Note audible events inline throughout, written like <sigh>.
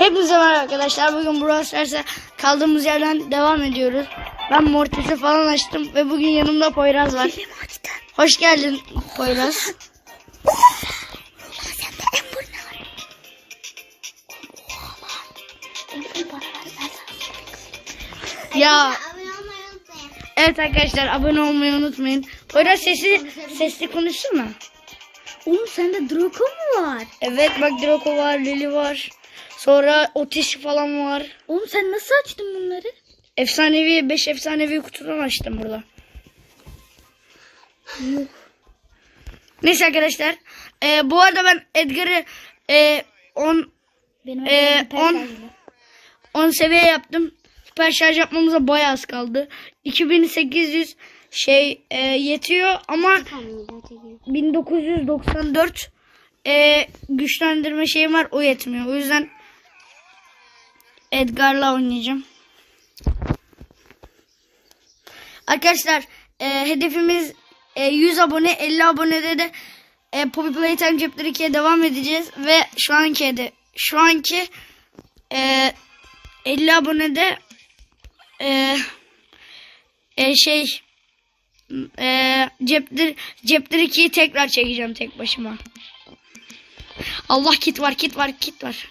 Hepinize merhaba arkadaşlar. Bugün Brawl Stars'a kaldığımız yerden devam ediyoruz. Ben Mortis'i falan açtım ve bugün yanımda Poyraz var. Hoş geldin Poyraz. ya evet arkadaşlar abone olmayı unutmayın. Poyraz sesi sesli konuşsana. Oğlum sende Draco mu var? Evet bak Draco var, Lily var. Sonra Otis falan var. Oğlum sen nasıl açtın bunları? Efsanevi 5 efsanevi kutudan açtım burada. Neyse arkadaşlar. e, bu arada ben Edgar'ı e, 10 Benim Ee, elimde hiper on- şarjlı. 10 seviye yaptım. Süper şarj yapmamıza bayağı az kaldı. 2800 şey e, yetiyor ama 1994 e, güçlendirme şeyim var o yetmiyor. O yüzden Edgar'la oynayacağım. Arkadaşlar e, hedefimiz e, 100 abone 50 abonede de e, Poppy Playtime Chapter 2'ye devam edeceğiz ve şu anki de şu anki e, 50 abonede e, e, şey e, ceptir ceptir 2'yi tekrar çekeceğim tek başıma. Allah kit var kit var kit var.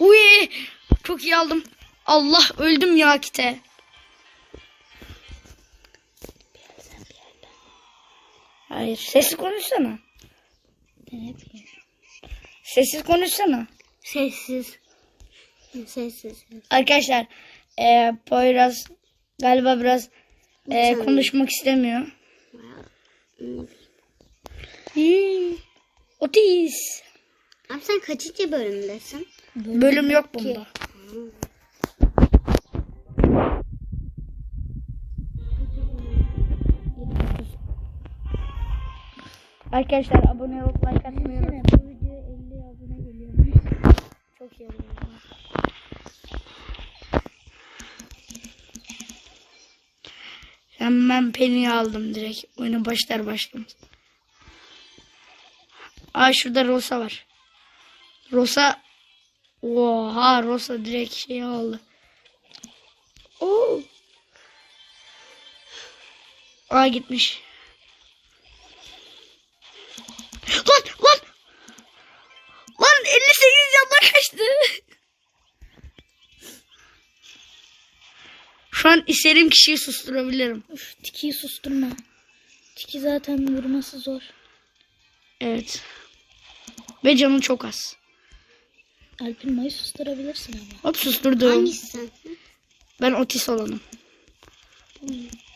Uy çok iyi aldım. Allah öldüm ya kite. Hayır sessiz konuşsana. Sessiz konuşsana. Sessiz. Sessiz. Arkadaşlar e, Poyraz galiba biraz e, konuşmak istemiyor. Otis. Abi sen kaçıncı bölümdesin? Bölüm yok bunda. Arkadaşlar abone olup like atmayı unutmayın. Bu videoya 50 abone geliyor. Çok iyi olur. Hemen Penny'i aldım direkt. Oyuna başlar başlamaz. Aa şurada Rosa var. Rosa Oha Rosa direkt şey aldı. Oo. Aa gitmiş. Lan lan. Lan 58 yandan kaçtı. Şu an istediğim kişiyi susturabilirim. Uf, Tiki'yi susturma. Tiki zaten vurması zor. Evet. Ve canı çok az. Alpilmayı susturabilirsin ama. Hop susturdum. sen? Ben otis olanım.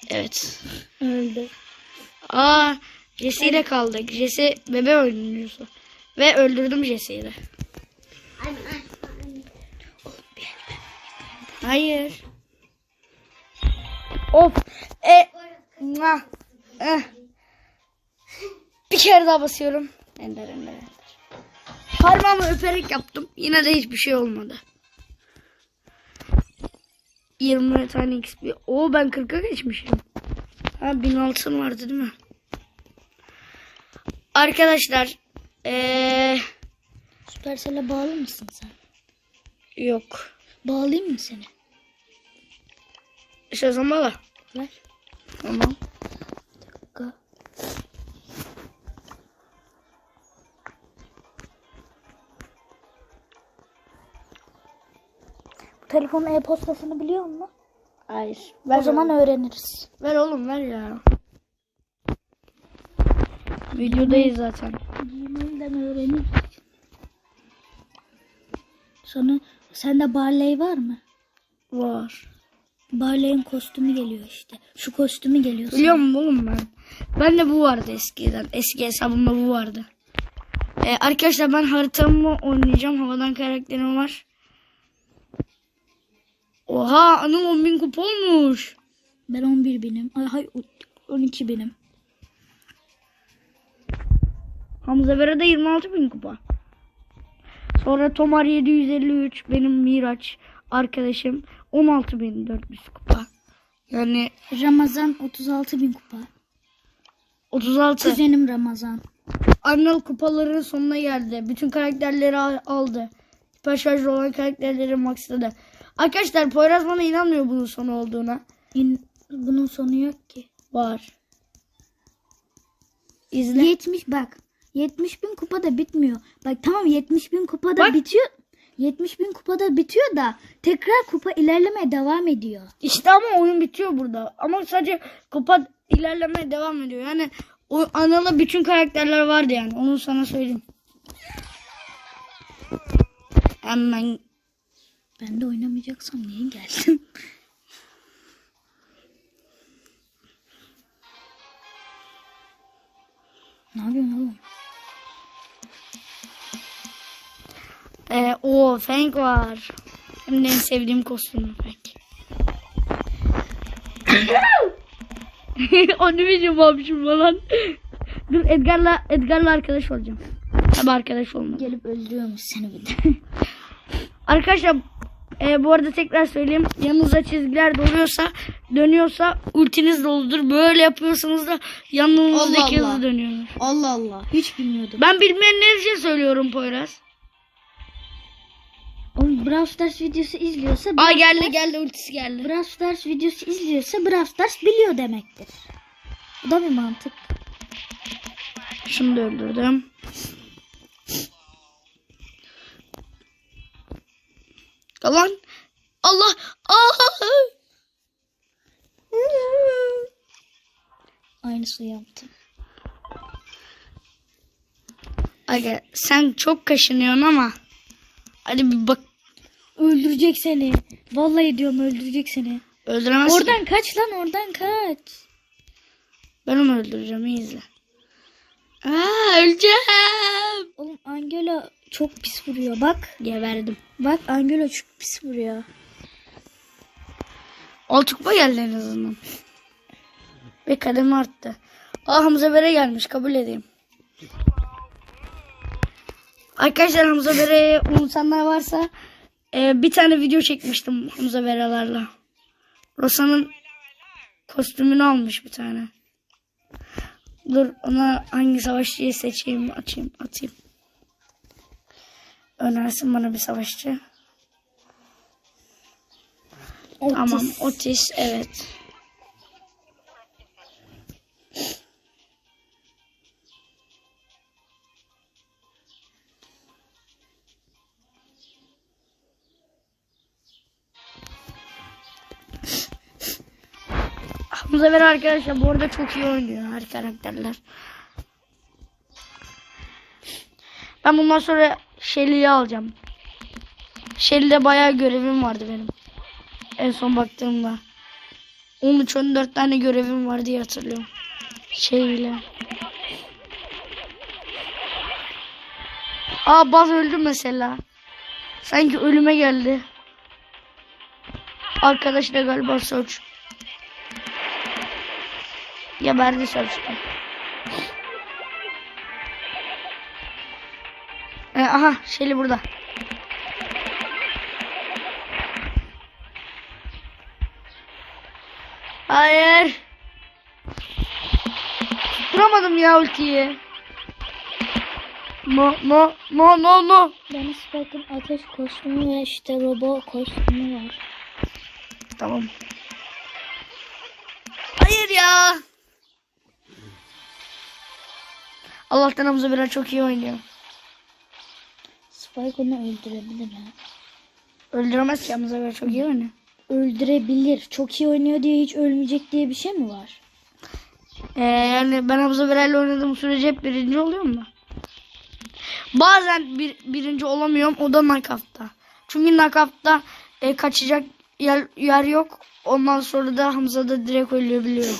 Evet. Öldü. Aa Jesse ile kaldık. Jesse bebe oynuyorsa. Ve öldürdüm Jesse'yi de. Hayır. Of. E. Mua. Eh. Bir kere daha basıyorum. Ender ender ender. Parmağımı öperek yaptım. Yine de hiçbir şey olmadı. 20 tane XP. Oo ben 40'a geçmişim. Ha 1000 altın vardı değil mi? Arkadaşlar. Eee Supercell'e bağlı mısın sen? yok. Bağlayayım mı seni? Zaman var. Ver. Tamam. Telefonun e-postasını biliyor musun? Hayır. Ver o zaman öğreniriz. Ver oğlum ver ya. Videodayız zaten. Gmail'den öğreniriz. Sonra sende Barley var mı? Var. Barley'in kostümü geliyor işte. Şu kostümü geliyor. sana. Biliyor musun oğlum ben? Ben de bu vardı eskiden. Eski hesabımda bu vardı. Ee, arkadaşlar ben haritamı oynayacağım. Havadan karakterim var. Oha Anıl 10.000 kupa olmuş. Ben 11 binim. Ay, hay 12 binim. Hamza Vera da 26 bin kupa. Sonra Tomar 753 benim Miraç arkadaşım 16.400 kupa. Yani Ramazan 36 bin kupa. 36. Kuzenim Ramazan. Anıl kupaların sonuna geldi. Bütün karakterleri al- aldı. Süper şarjlı olan karakterleri maxladı. Arkadaşlar Poyraz bana inanmıyor bunun sonu olduğuna. İn- bunun sonu yok ki. Var. İzle. 70 bak. 70 bin kupada bitmiyor. Bak tamam 70 bin kupada Bak. bitiyor. 70 bin kupada bitiyor da tekrar kupa ilerlemeye devam ediyor. İşte ama oyun bitiyor burada. Ama sadece kupa ilerlemeye devam ediyor. Yani o Anıl'da bütün karakterler vardı yani. Onu sana söyleyeyim. Hemen Ben de oynamayacaksam niye geldim? ne yapıyorsun oğlum? Ee, o Frank var. Hem de en sevdiğim kostüm Frank. <laughs> Onu bilmiyorum abicim falan. Dur Edgar'la Edgar'la arkadaş olacağım. Tabi arkadaş olmadı. Gelip öldürüyormuş seni bir de. <laughs> Arkadaşlar e, bu arada tekrar söyleyeyim. Yanınıza çizgiler doluyorsa dönüyorsa ultiniz doludur. Böyle yapıyorsanız da yanınızdaki Allah Allah. hızlı dönüyor. Allah Allah. Hiç bilmiyordum. Ben bilmeyenler için söylüyorum Poyraz. Oğlum Brawl Stars videosu izliyorsa Aa Brawl geldi Stars- geldi ultisi geldi. Brawl Stars videosu izliyorsa Brawl Stars biliyor demektir. Bu da bir mantık. Şunu da öldürdüm. Lan Allah Aa! Aynısını yaptım. Aga sen çok kaşınıyorsun ama hadi bir bak Öldürecek seni. Vallahi diyorum öldürecek seni. öldüremez ki. Oradan kaç lan oradan kaç. Ben onu öldüreceğim iyi izle. Aa, öleceğim. Oğlum Angela çok pis vuruyor bak. Geberdim. Bak Angela çok pis vuruyor. Altı kupa geldi en azından. Ve kademe arttı. Aa Hamza Bere gelmiş kabul edeyim. Arkadaşlar Hamza Bere'yi unutanlar varsa e, bir tane video çekmiştim Hamza Bere'lerle. Rosa'nın kostümünü almış bir tane. Dur ona hangi savaşçıyı seçeyim açayım atayım. Önersin bana bir savaşçı. Tamam Otis evet. Hamza Ver arkadaşlar bu arada çok iyi oynuyor her karakterler. Ben bundan sonra Shelly'yi alacağım. Shelly'de bayağı görevim vardı benim. En son baktığımda. 13-14 tane görevim var diye hatırlıyorum. Şeyle. Aa Baz öldü mesela. Sanki ölüme geldi. Arkadaş da galiba Search. Geberdi Search'ta. Ee, aha Shelly burada. Hayır. Duramadım ya ultiyi. No no no no no. Benim Spike'ın ateş kostümü ve işte robo kostümü var. Tamam. Hayır ya. Allah'tan Hamza biraz çok iyi oynuyor. Spike onu öldürebilir ha. Öldüremez ki Hamza biraz çok iyi oynuyor. Öldürebilir. Çok iyi oynuyor diye hiç ölmeyecek diye bir şey mi var? Ee, yani ben Hamza Berel'le oynadığım sürece hep birinci oluyor mu? Bazen bir, birinci olamıyorum. O da knockout'ta. Çünkü knockout'ta e, kaçacak yer, yer yok. Ondan sonra da Hamza da direkt ölüyor biliyorum.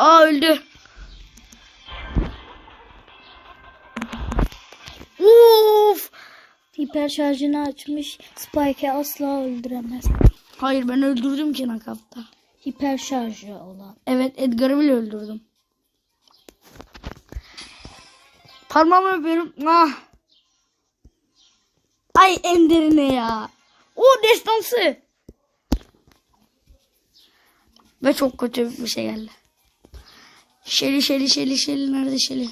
Aa öldü. Uf! Hiper şarjını açmış. Spike'ı asla öldüremez. Hayır ben öldürdüm ki knockout'ta. Hiper şarjı olan. Evet Edgar'ı bile öldürdüm. Parmağımı öpüyorum. Ah. Ay en derine ya. O destansı. Ve çok kötü bir şey geldi. Şeli şeli şeli şeli nerede şeli?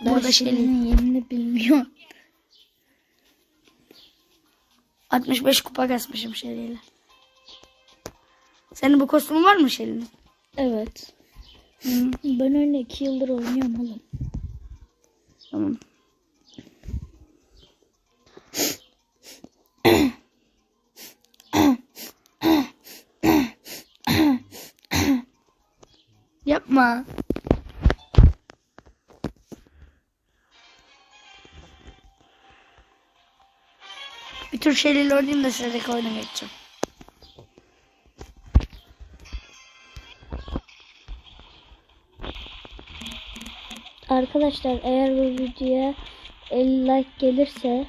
Burada şeli. Yerini bilmiyorum. 65 kupa kasmışım şeliyle. Senin bu kostümün var mı şelinin? Evet. Ben öyle iki yıldır oynuyorum oğlum. Tamam. <coughs> Yapma. Tür şeylerle oynayayım da sıradaki oyuna geçeceğim. Arkadaşlar eğer bu videoya 50 like gelirse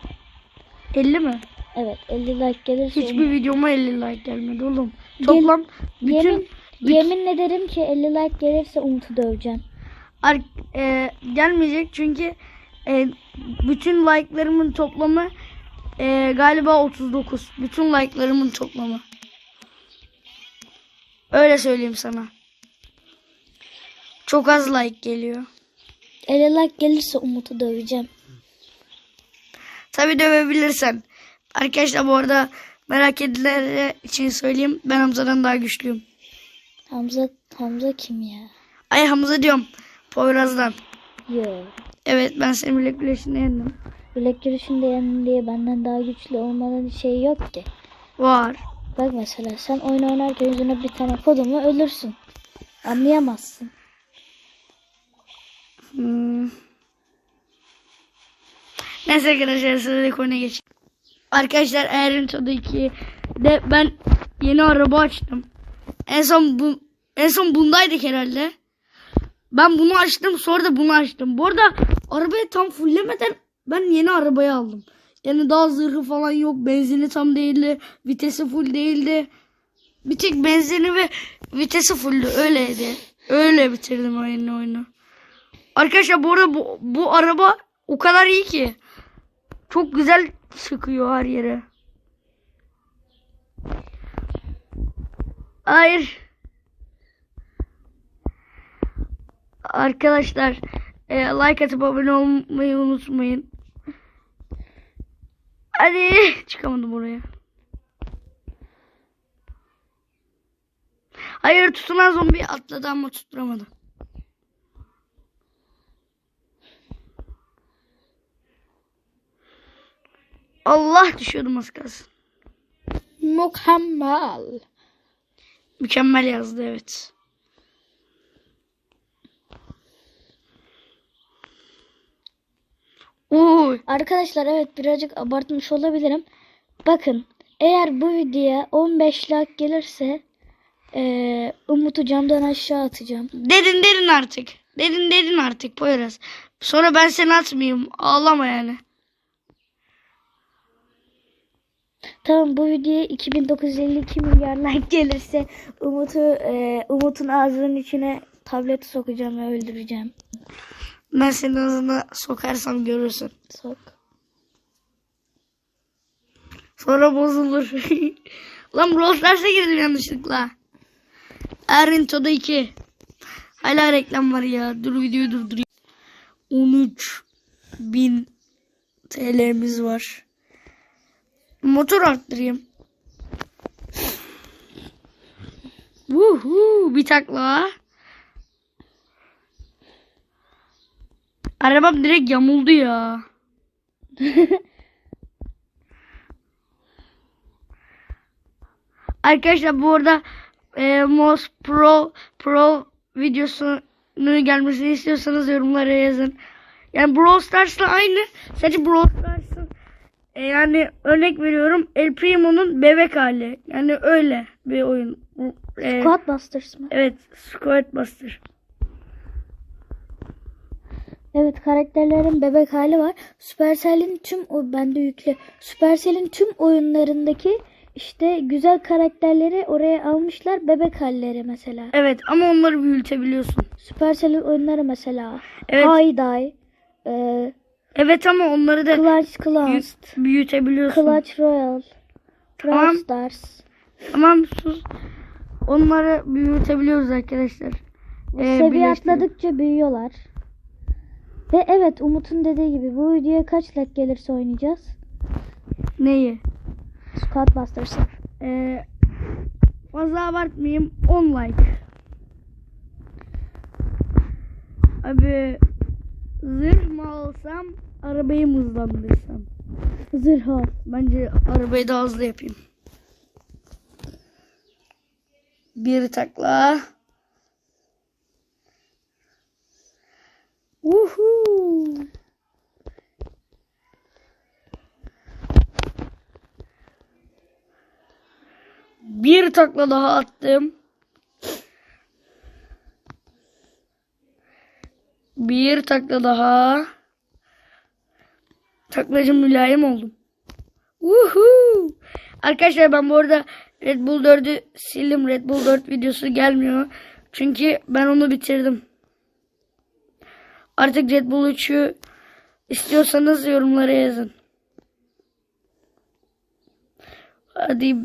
50 mi? evet 50 like gelirse Hiçbir videoma 50 like gelmedi oğlum. Toplam bütün yemin, yemin ederim ki 50 like gelirse Umut'u döveceğim. Ar- e, gelmeyecek çünkü e, bütün like'larımın toplamı e, galiba 39. Bütün like'larımın toplamı. Öyle söyleyeyim sana. Çok az like geliyor. 50 like gelirse Umut'u döveceğim. Tabi dövebilirsen. Arkadaşlar bu arada merak edilenler için söyleyeyim. Ben Hamza'dan daha güçlüyüm. Hamza Hamza kim ya? Ay Hamza diyorum. Poyraz'dan. Yo. Evet ben seni bilek güreşinde yendim. Bilek görüşünde yendim diye benden daha güçlü olmanın şey yok ki. Var. Bak mesela sen oyun oynarken yüzüne bir tane kodumu ölürsün. Anlayamazsın. Hmm. Neyse arkadaşlar sıradaki oyuna geç. Arkadaşlar 2 de ben yeni araba açtım. En son bu en son bundaydık herhalde. Ben bunu açtım sonra da bunu açtım. Bu arada arabayı tam fulllemeden ben yeni arabayı aldım. Yani daha zırhı falan yok. Benzini tam değildi. Vitesi full değildi. Bir tek benzini ve vitesi fulldü. Öyleydi. Öyle bitirdim oyunu oyunu. Arkadaşlar bu arada bu, bu araba o kadar iyi ki. Çok güzel sıkıyor her yere. Hayır. Arkadaşlar e, like atıp abone olmayı unutmayın. Hadi <laughs> çıkamadım buraya. Hayır tutunan zombi atladı ama tutturamadı. Allah düşüyordum az kalsın. Mükemmel. Mükemmel yazdı evet. Uy. Arkadaşlar evet birazcık abartmış olabilirim. Bakın eğer bu videoya 15 like gelirse eee Umut'u camdan aşağı atacağım. Dedin dedin artık. Dedin dedin artık Poyraz. Sonra ben seni atmayayım. Ağlama yani. Tamam bu videoya 2952 milyar like gelirse Umut'u eee, Umut'un ağzının içine tableti sokacağım ve öldüreceğim. Ben senin ağzına sokarsam görürsün. Sok. Sonra bozulur. <laughs> Lan Brawl Stars'a girdim yanlışlıkla. Erin Toda 2. Hala reklam var ya. Dur videoyu durdurayım. 13 bin TL'miz var. Motor arttırayım. Vuhu bir takla. Arabam direkt yamuldu ya. Arkadaşlar bu arada e, Mos Pro Pro videosunu gelmesini istiyorsanız yorumlara yazın. Yani Brawl Stars'la aynı. Sadece Brawl Stars'ın e, yani örnek veriyorum El Primo'nun bebek hali. Yani öyle bir oyun. E, Squad Busters mı? Evet, Squad Buster. Evet karakterlerin bebek hali var. Supercell'in tüm o bende yüklü. Supercell'in tüm oyunlarındaki işte güzel karakterleri oraya almışlar. Bebek halleri mesela. Evet ama onları büyütebiliyorsun. Supercell'in oyunları mesela. Evet. Hayday, e, Evet ama onları da Clutch Clans, büyütebiliyorsun. Clutch Royale, Tamam. Brawl Stars. Tamam sus. onları büyütebiliyoruz arkadaşlar. Ee, Seviye atladıkça büyüyorlar. Ve evet Umut'un dediği gibi bu videoya kaç like gelirse oynayacağız. Neyi? Squad Busters'ı. Ee, fazla abartmayayım. 10 like. Abi zırh mı alsam arabayı mı hızlandırsam? Zırh al. Bence arabayı daha hızlı yapayım. Bir takla. Uhu. Bir takla daha attım. Bir takla daha. Taklacı mülayim oldum. Uhu. Arkadaşlar ben bu arada Red Bull 4'ü sildim. Red Bull 4 videosu gelmiyor. Çünkü ben onu bitirdim. Artık Red Bull 3'ü istiyorsanız yorumlara yazın. Hadi.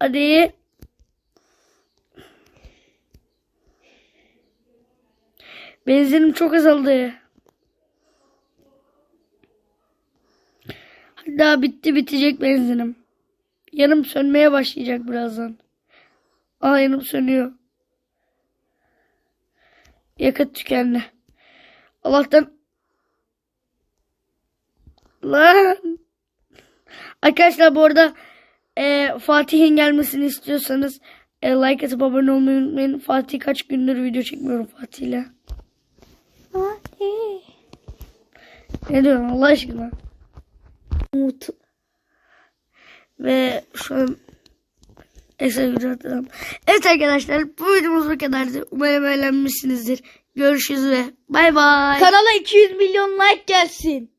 Hadi. Benzinim çok azaldı. Daha bitti bitecek benzinim. Yanım sönmeye başlayacak birazdan. Aa yanım sönüyor. Yakıt tükendi. Allah'tan Lan. Arkadaşlar bu arada e, Fatih'in gelmesini istiyorsanız e, like atıp abone olmayı unutmayın. Fatih kaç gündür video çekmiyorum Fatih'le. Hadi. Ne diyorsun Allah aşkına? Umut. Ve şu an. Evet arkadaşlar bu videomuz bu kadardı. Umarım eğlenmişsinizdir. Görüşürüz ve bay bay. Kanala 200 milyon like gelsin.